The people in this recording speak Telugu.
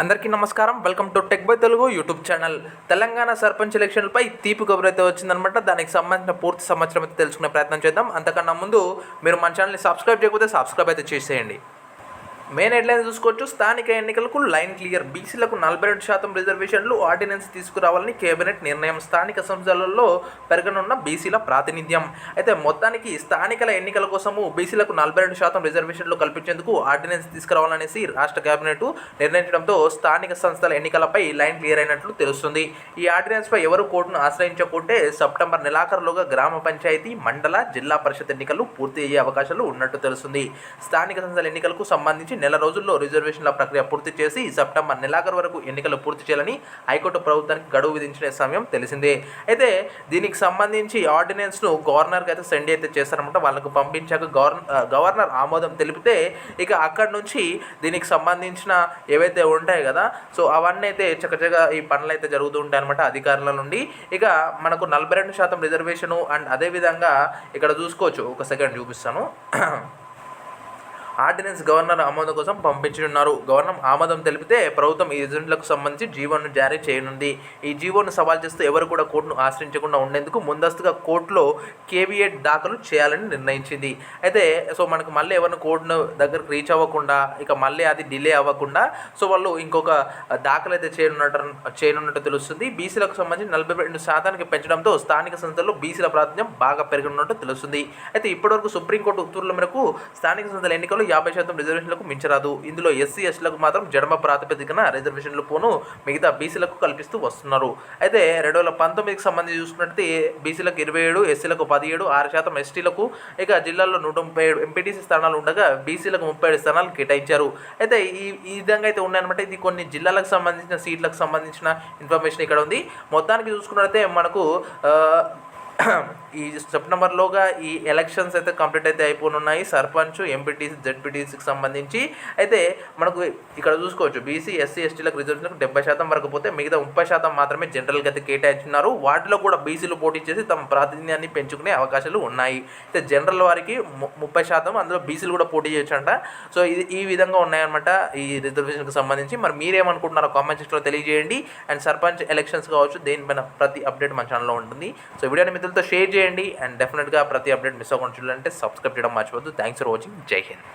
అందరికీ నమస్కారం. Welcome to tech by Telugu YouTube channel Telangana sarpanch ఎలక్షన్లపై తీపి కబురు అయితే వచ్చిందనమాట దానికి సంబంధించిన పూర్తి సమాచారం అయితే తెలుసుకునే ప్రయత్నం చేద్దాం. అంతకన్నా ముందు మీరు మన ఛానల్ని సబ్స్క్రైబ్ చేయకపోతే సబ్స్క్రైబ్ అయితే చేసేయండి. మెయిన్ హెడ్లైన్స్ చూసుకోవచ్చు. స్థానిక ఎన్నికలకు లైన్ క్లియర్. బీసీలకు నలభై రెండు శాతం రిజర్వేషన్లు ఆర్డినెన్స్ తీసుకురావాలని కేబినెట్ నిర్ణయం. స్థానిక సంస్థలలో పెరగనున్న బీసీల ప్రాతినిధ్యం. అయితే మొత్తానికి స్థానికల ఎన్నికల కోసము బీసీలకు నలభై రెండు శాతం రిజర్వేషన్లు కల్పించేందుకు ఆర్డినెన్స్ తీసుకురావాలనేసి రాష్ట్ర కేబినెట్ నిర్ణయించడంతో స్థానిక సంస్థల ఎన్నికలపై లైన్ క్లియర్ అయినట్లు తెలుస్తుంది. ఈ ఆర్డినెన్స్పై ఎవరు కోర్టును ఆశ్రయించకుంటే సెప్టెంబర్ నెలాఖరులోగా గ్రామ పంచాయతీ మండల జిల్లా పరిషత్ ఎన్నికలు పూర్తి అయ్యే అవకాశాలు ఉన్నట్టు తెలుస్తుంది. స్థానిక సంస్థల ఎన్నికలకు సంబంధించి నెల రోజుల్లో రిజర్వేషన్ల ప్రక్రియ పూర్తి చేసి సెప్టెంబర్ నెలాఖరు వరకు ఎన్నికలు పూర్తి చేయాలని హైకోర్టు ప్రభుత్వానికి గడువు విధించిన సమయం తెలిసిందే. అయితే దీనికి సంబంధించి ఆర్డినెన్స్ను గవర్నర్కి అయితే సెండ్ అయితే చేస్తారనమాట వాళ్ళకు పంపించాక గవర్నర్ గవర్నర్ ఆమోదం తెలిపితే ఇక అక్కడి నుంచి దీనికి సంబంధించిన ఏవైతే ఉంటాయి కదా సో అవన్నీ అయితే చక్కచక్కగా ఈ పనులు అయితే జరుగుతూ ఉంటాయి అనమాట అధికారుల నుండి. ఇక మనకు నలభై రెండు శాతం రిజర్వేషను అండ్ అదేవిధంగా ఇక్కడ చూసుకోవచ్చు. ఒక సెకండ్ చూపిస్తాను. ఆర్డినెన్స్ గవర్నర్ ఆమోదం కోసం పంపించనున్నారు. గవర్నర్ ఆమోదం తెలిపితే ప్రభుత్వం ఈ రిజల్ట్లకు సంబంధించి జీవోను జారీ చేయనుంది. ఈ జీవోను సవాల్ చేస్తూ ఎవరు కూడా కోర్టును ఆశ్రయించకుండా ఉండేందుకు ముందస్తుగా కోర్టులో కేవీఎట్ దాఖలు చేయాలని నిర్ణయించింది. అయితే సో మనకు మళ్ళీ ఎవరిని కోర్టును దగ్గరకు రీచ్ అవ్వకుండా ఇక మళ్ళీ అది డిలే అవ్వకుండా సో వాళ్ళు ఇంకొక దాఖలు అయితే చేయనున్నట్టు చేయనున్నట్టు తెలుస్తుంది. బీసీలకు సంబంధించి నలభై రెండు శాతానికి పెంచడంతో స్థానిక సంస్థల్లో బీసీల ప్రాతినిధ్యం బాగా పెరిగినట్టు తెలుస్తుంది. అయితే ఇప్పటివరకు సుప్రీంకోర్టు ఉత్తర్వుల మేరకు స్థానిక సంస్థల ఎన్నికలు ఎన్నికల్లో యాభై శాతం రిజర్వేషన్లకు మించరాదు. ఇందులో ఎస్సీ ఎస్టీలకు మాత్రం జడమ ప్రాతిపదికన రిజర్వేషన్లు పోను మిగతా బీసీలకు కల్పిస్తూ వస్తున్నారు. అయితే రెండు వేల పంతొమ్మిదికి సంబంధించి చూసుకున్నట్టయితే బీసీలకు ఇరవై ఏడు ఎస్సీలకు పదిహేడు ఆరు శాతం ఎస్టీలకు ఇక జిల్లాల్లో నూట ముప్పై ఏడు ఎంపీటీసీ స్థానాలు ఉండగా బీసీలకు ముప్పై ఏడు స్థానాలు కేటాయించారు. అయితే ఈ ఈ విధంగా అయితే ఉన్నాయన్నమాట. ఇది కొన్ని జిల్లాలకు సంబంధించిన సీట్లకు సంబంధించిన ఇన్ఫర్మేషన్ ఇక్కడ ఉంది. మొత్తానికి చూసుకున్నట్లయితే మనకు ఈ సెప్టెంబర్లోగా ఈ ఎలక్షన్స్ అయితే కంప్లీట్ అయితే అయిపోనున్నాయి. సర్పంచ్ ఎంపీటీసీ జెడ్పీటీసీకి సంబంధించి అయితే మనకు ఇక్కడ చూసుకోవచ్చు. బీసీ ఎస్సీ ఎస్టీలకు రిజర్వేషన్లకు డెబ్బై శాతం వరకు పోతే మిగతా ముప్పై శాతం మాత్రమే జనరల్గా అయితే కేటాయించున్నారు వాటిలో కూడా బీసీలు పోటీ చేసి తమ ప్రాతినిధ్యాన్ని పెంచుకునే అవకాశాలు ఉన్నాయి. అయితే జనరల్ వారికి ము- ముప్పై శాతం అందులో బీసీలు కూడా పోటీ చేయొచ్చంట. సో ఇది ఈ విధంగా ఉన్నాయన్నమాట ఈ రిజర్వేషన్కి సంబంధించి. మరి మీరేమనుకుంటున్నారో కామెంట్ సెక్షన్లో తెలియజేయండి. అండ్ సర్పంచ్ ఎలక్షన్స్ కావచ్చు దేనిపైన ప్రతి అప్డేట్ మన ఛానల్లో ఉంటుంది. సో వీడియోని మిత్రులతో షేర్ చేయండి. అండ్ డెఫినెట్గా ప్రతి అప్డేట్ మిస్ అవ్వకుండా చూడాలంటే సబ్స్క్రైబ్ చేయడం మర్చిపోద్దు థ్యాంక్స్ ఫర్ వాచింగ్ జై హింద్